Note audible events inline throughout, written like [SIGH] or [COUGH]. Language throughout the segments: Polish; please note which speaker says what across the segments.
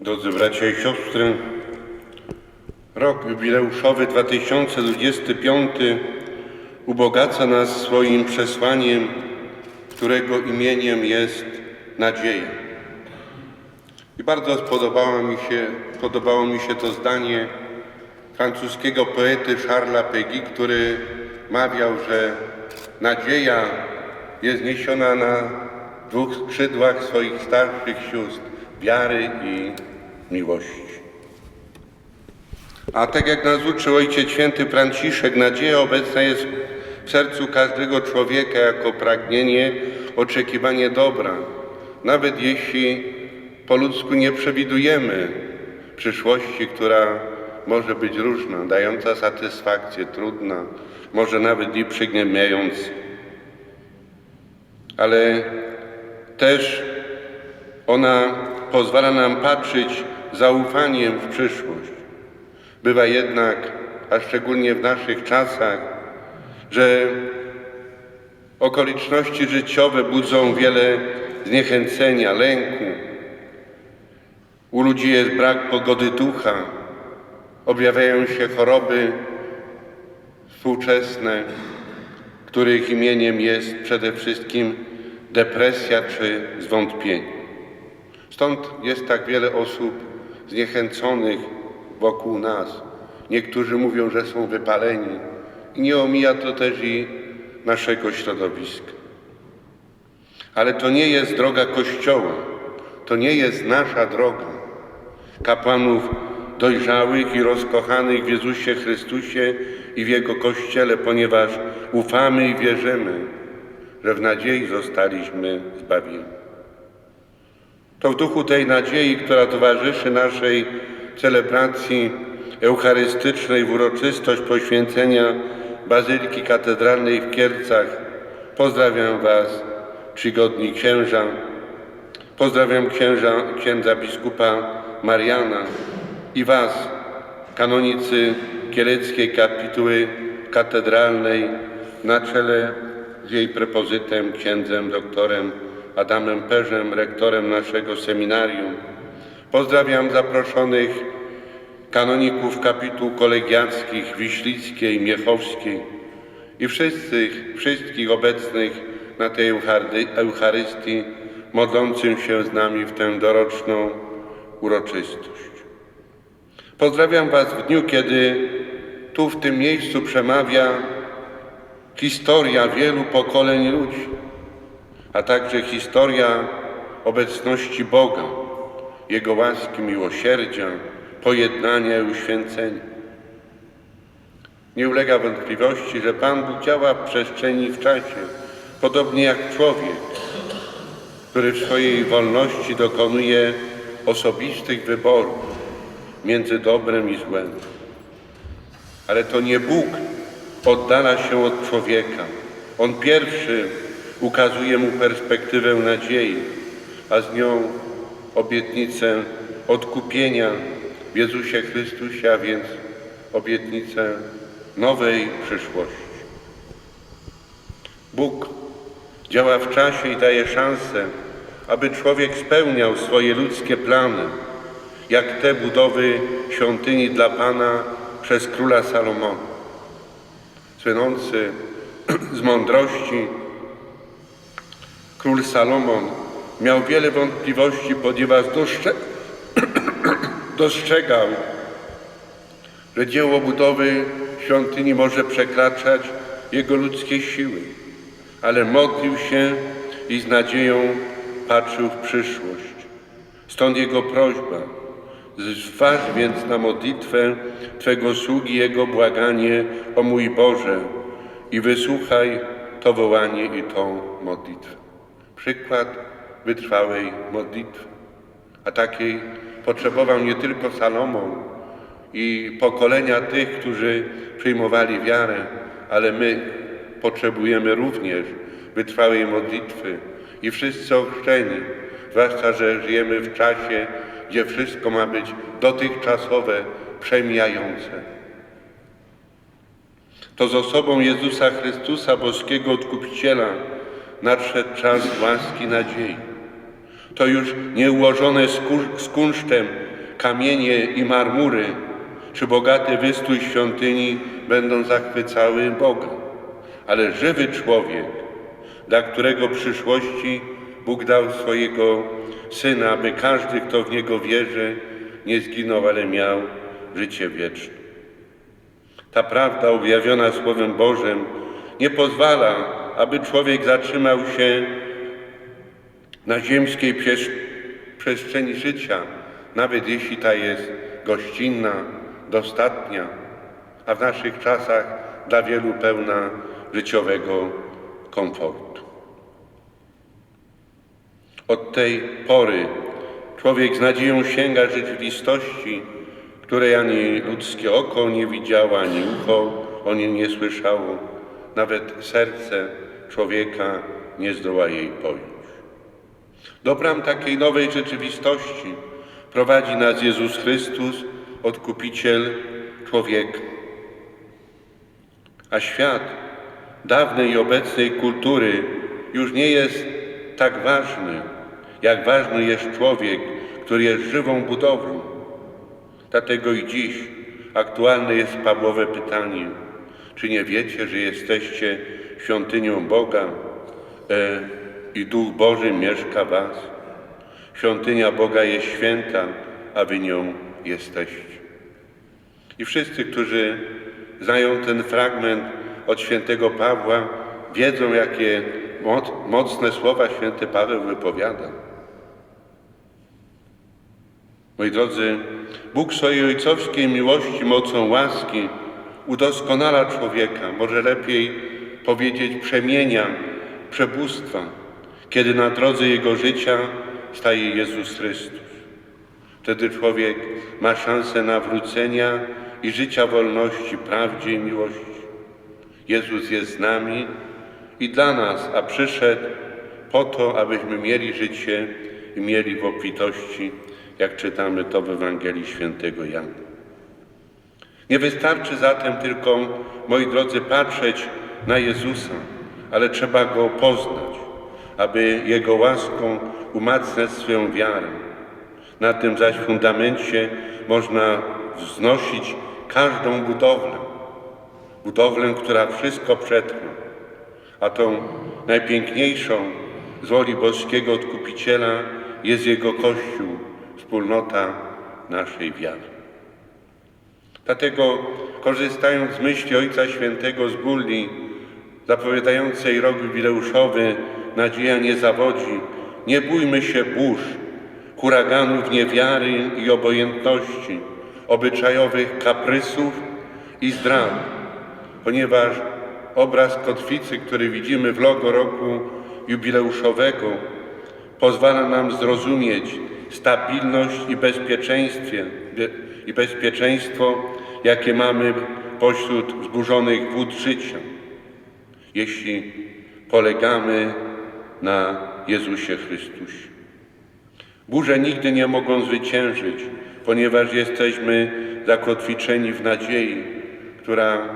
Speaker 1: Drodzy bracia i siostry, rok jubileuszowy 2025 ubogaca nas swoim przesłaniem, którego imieniem jest nadzieja. I bardzo spodobało mi się, podobało mi się to zdanie francuskiego poety Charlesa Péguy, który mawiał, że nadzieja jest niesiona na dwóch skrzydłach swoich starszych sióstr wiary i miłości. A tak jak nas uczył Ojciec Święty Franciszek, nadzieja obecna jest w sercu każdego człowieka jako pragnienie, oczekiwanie dobra, nawet jeśli po ludzku nie przewidujemy przyszłości, która może być różna, dająca satysfakcję, trudna, może nawet i przygnębiająca. Ale też ona pozwala nam patrzeć zaufaniem w przyszłość. Bywa jednak, a szczególnie w naszych czasach, że okoliczności życiowe budzą wiele zniechęcenia, lęku. U ludzi jest brak pogody ducha, objawiają się choroby współczesne, których imieniem jest przede wszystkim depresja czy zwątpienie. Stąd jest tak wiele osób zniechęconych wokół nas. Niektórzy mówią, że są wypaleni i nie omija to też i naszego środowiska. Ale to nie jest droga Kościoła, to nie jest nasza droga. Kapłanów dojrzałych i rozkochanych w Jezusie Chrystusie i w Jego Kościele, ponieważ ufamy i wierzymy, że w nadziei zostaliśmy zbawieni. To w duchu tej nadziei, która towarzyszy naszej celebracji eucharystycznej w uroczystość poświęcenia Bazyliki Katedralnej w Kiercach, pozdrawiam Was, czcigodni księża, pozdrawiam księża, księdza biskupa Mariana i Was, kanonicy Kieleckiej Kapituły Katedralnej na czele z jej prepozytem, księdzem doktorem Adamem Perzem, rektorem naszego seminarium. Pozdrawiam zaproszonych kanoników kapituł kolegiackich Wiślickiej, Miechowskiej i wszystkich, wszystkich obecnych na tej Eucharystii, modlącym się z nami w tę doroczną uroczystość. Pozdrawiam Was w dniu, kiedy tu w tym miejscu przemawia historia wielu pokoleń ludzi, a także historia obecności Boga, Jego łaski, miłosierdzia, pojednania i uświęcenia. Nie ulega wątpliwości, że Pan Bóg działa w przestrzeni i w czasie, podobnie jak człowiek, który w swojej wolności dokonuje osobistych wyborów między dobrem i złem. Ale to nie Bóg oddala się od człowieka. On pierwszy ukazuje mu perspektywę nadziei, a z nią obietnicę odkupienia w Jezusie Chrystusie, a więc obietnicę nowej przyszłości. Bóg działa w czasie i daje szansę, aby człowiek spełniał swoje ludzkie plany, jak te budowy świątyni dla Pana przez króla Salomona. Słynący [CLEARS THROAT] z mądrości król Salomon miał wiele wątpliwości, ponieważ dostrze [CLEARS THROAT] dostrzegał, że dzieło budowy świątyni może przekraczać jego ludzkie siły, ale modlił się i z nadzieją patrzył w przyszłość. Stąd jego prośba. Zważ więc na modlitwę Twego sługi Jego błaganie o mój Boże i wysłuchaj to wołanie i tą modlitwę. Przykład wytrwałej modlitwy. A takiej potrzebował nie tylko Salomon i pokolenia tych, którzy przyjmowali wiarę, ale my potrzebujemy również wytrwałej modlitwy i wszyscy ochrzczeni, zwłaszcza, że żyjemy w czasie, gdzie wszystko ma być dotychczasowe, przemijające. To z osobą Jezusa Chrystusa, boskiego Odkupiciela, nadszedł czas łaski nadziei. to już nie ułożone z kunsztem kamienie i marmury, czy bogaty wystrój świątyni będą zachwycały Boga, ale żywy człowiek, dla którego przyszłości Bóg dał swojego Syna, aby każdy, kto w Niego wierzy, nie zginął, ale miał życie wieczne. Ta prawda objawiona Słowem Bożym nie pozwala, aby człowiek zatrzymał się na ziemskiej przestrzeni życia, nawet jeśli ta jest gościnna, dostatnia, a w naszych czasach dla wielu pełna życiowego komfortu. Od tej pory człowiek z nadzieją sięga rzeczywistości, której ani ludzkie oko nie widziało, ani ucho o niej nie słyszało, nawet serce człowieka nie zdoła jej pojąć. Do bram takiej nowej rzeczywistości prowadzi nas Jezus Chrystus, Odkupiciel człowieka. A świat dawnej i obecnej kultury już nie jest tak ważny, jak ważny jest człowiek, który jest żywą budowlą. Dlatego i dziś aktualne jest Pawłowe pytanie, czy nie wiecie, że jesteście świątynią Boga e, i Duch Boży mieszka w was? Świątynia Boga jest święta, a wy nią jesteście. I wszyscy, którzy znają ten fragment od świętego Pawła, wiedzą, jakie moc, mocne słowa święty Paweł wypowiada. Moi drodzy, Bóg swojej ojcowskiej miłości, mocą łaski udoskonala człowieka, może lepiej powiedzieć przemienia, przebóstwa, kiedy na drodze jego życia staje Jezus Chrystus. Wtedy człowiek ma szansę nawrócenia i życia wolności, prawdzie i miłości. Jezus jest z nami i dla nas, a przyszedł po to, abyśmy mieli życie i mieli w obfitości, jak czytamy to w Ewangelii Świętego Jana. Nie wystarczy zatem tylko, moi drodzy, patrzeć na Jezusa, ale trzeba Go poznać, aby Jego łaską umacniać swoją wiarę. Na tym zaś fundamencie można wznosić każdą budowlę. Budowlę, która wszystko przetrwa. A tą najpiękniejszą z woli boskiego Odkupiciela jest Jego Kościół, wspólnota naszej wiary. Dlatego, korzystając z myśli Ojca Świętego z Bulli, zapowiadającej rok jubileuszowy, nadzieja nie zawodzi, nie bójmy się burz, huraganów niewiary i obojętności, obyczajowych kaprysów i zdrad, ponieważ obraz kotwicy, który widzimy w logo roku jubileuszowego, pozwala nam zrozumieć stabilność i i bezpieczeństwo, jakie mamy pośród wzburzonych wód życia, jeśli polegamy na Jezusie Chrystusie. Burze nigdy nie mogą zwyciężyć, ponieważ jesteśmy zakotwiczeni w nadziei, która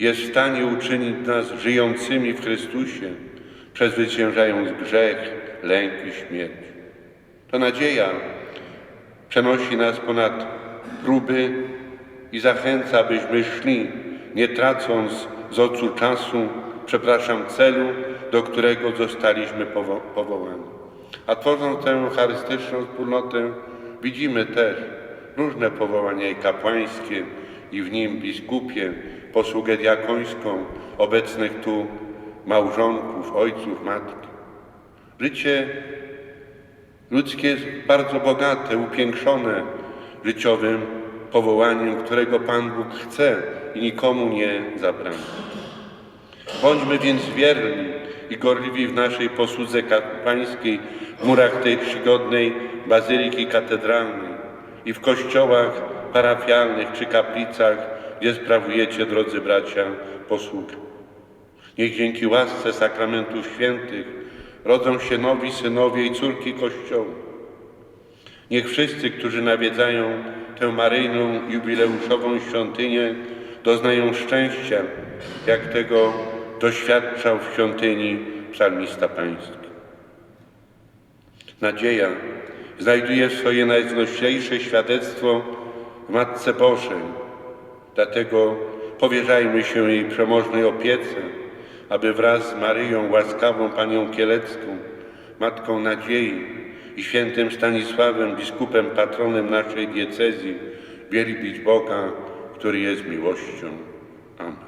Speaker 1: jest w stanie uczynić nas żyjącymi w Chrystusie, przezwyciężając grzech, lęk i śmierć. To nadzieja przenosi nas ponad próby i zachęca, byśmy szli, nie tracąc z oczu czasu, przepraszam, celu, do którego zostaliśmy powo- powołani. A tworząc tę eucharystyczną wspólnotę, widzimy też różne powołania i kapłańskie, i w nim biskupie, posługę diakońską, obecnych tu małżonków, ojców, matki. Życie ludzkie jest bardzo bogate, upiększone życiowym powołaniem, którego Pan Bóg chce i nikomu nie zabrania. Bądźmy więc wierni i gorliwi w naszej posłudze kapłańskiej w murach tej czcigodnej Bazyliki Katedralnej i w kościołach parafialnych czy kaplicach, gdzie sprawujecie, drodzy bracia, posługę. Niech dzięki łasce sakramentów świętych rodzą się nowi synowie i córki Kościoła. Niech wszyscy, którzy nawiedzają tę maryjną jubileuszową świątynię, doznają szczęścia, jak tego doświadczał w świątyni psalmista pański. Nadzieja znajduje swoje najznośniejsze świadectwo w Matce Bożej. Dlatego powierzajmy się jej przemożnej opiece, aby wraz z Maryją, łaskawą Panią Kielecką, Matką Nadziei i świętym Stanisławem, biskupem, patronem naszej diecezji, wielbić Boga, który jest miłością. Amen.